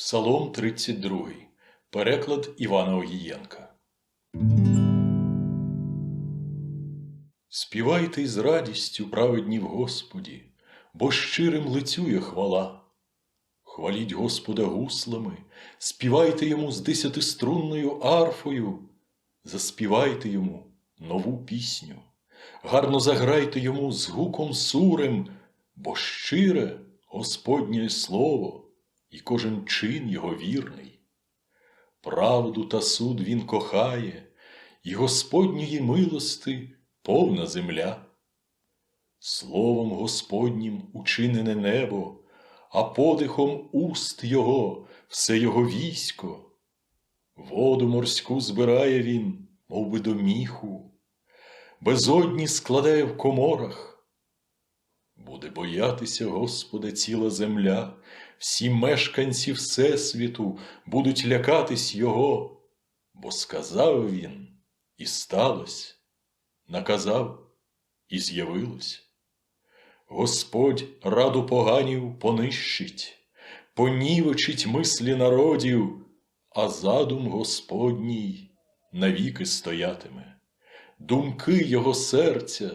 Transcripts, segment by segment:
Псалом 32. Переклад Івана Огієнка. Співайте з радістю праведні в Господі, бо щирим лицює хвала. Хваліть Господа гуслами, співайте йому з десятиструнною арфою, заспівайте йому нову пісню, гарно заграйте йому з гуком сурем, бо щире Господнє слово, і кожен чин його вірний. Правду та суд він кохає, і Господньої милости повна земля. Словом Господнім учинене небо, а подихом уст його все його військо. Воду морську збирає він, мов би до міху, безодні складає в коморах. Буде боятися Господа ціла земля, всі мешканці Всесвіту будуть лякатись Його, бо сказав він, і сталося, наказав, і з'явилось. Господь раду поганів понищить, понівечить мислі народів, а задум Господній навіки стоятиме, думки його серця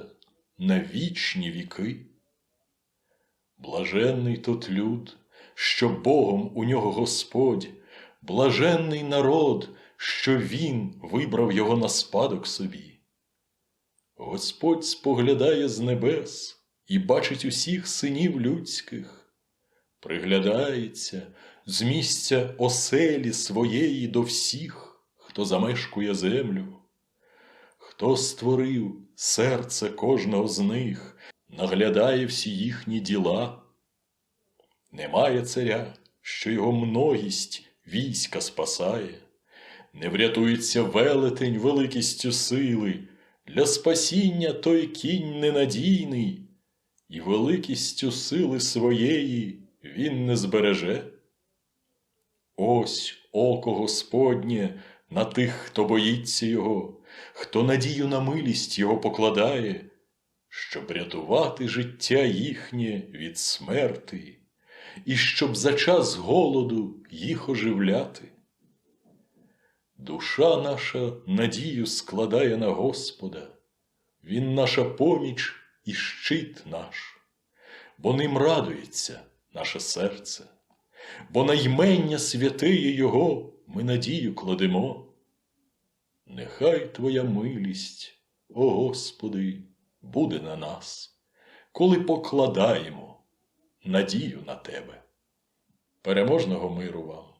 на вічні віки. Блаженний тот люд, що Богом у нього Господь, блаженний народ, що Він вибрав його на спадок собі. Господь споглядає з небес і бачить усіх синів людських, приглядається з місця оселі своєї до всіх, хто замешкує землю, хто створив серце кожного з них, наглядає всі їхні діла. Немає царя, що його многість війська спасає, не врятується велетень великістю сили, для спасіння той кінь ненадійний, і великістю сили своєї він не збереже. Ось око Господнє на тих, хто боїться його, хто надію на милість його покладає, щоб рятувати життя їхнє від смерти, і щоб за час голоду їх оживляти. Душа наша надію складає на Господа, Він наша поміч і щит наш, бо ним радується наше серце, бо на ймення святиє Його ми надію кладемо. Нехай Твоя милість, о Господи, буде на нас, коли покладаємо надію на Тебе. Переможного миру вам!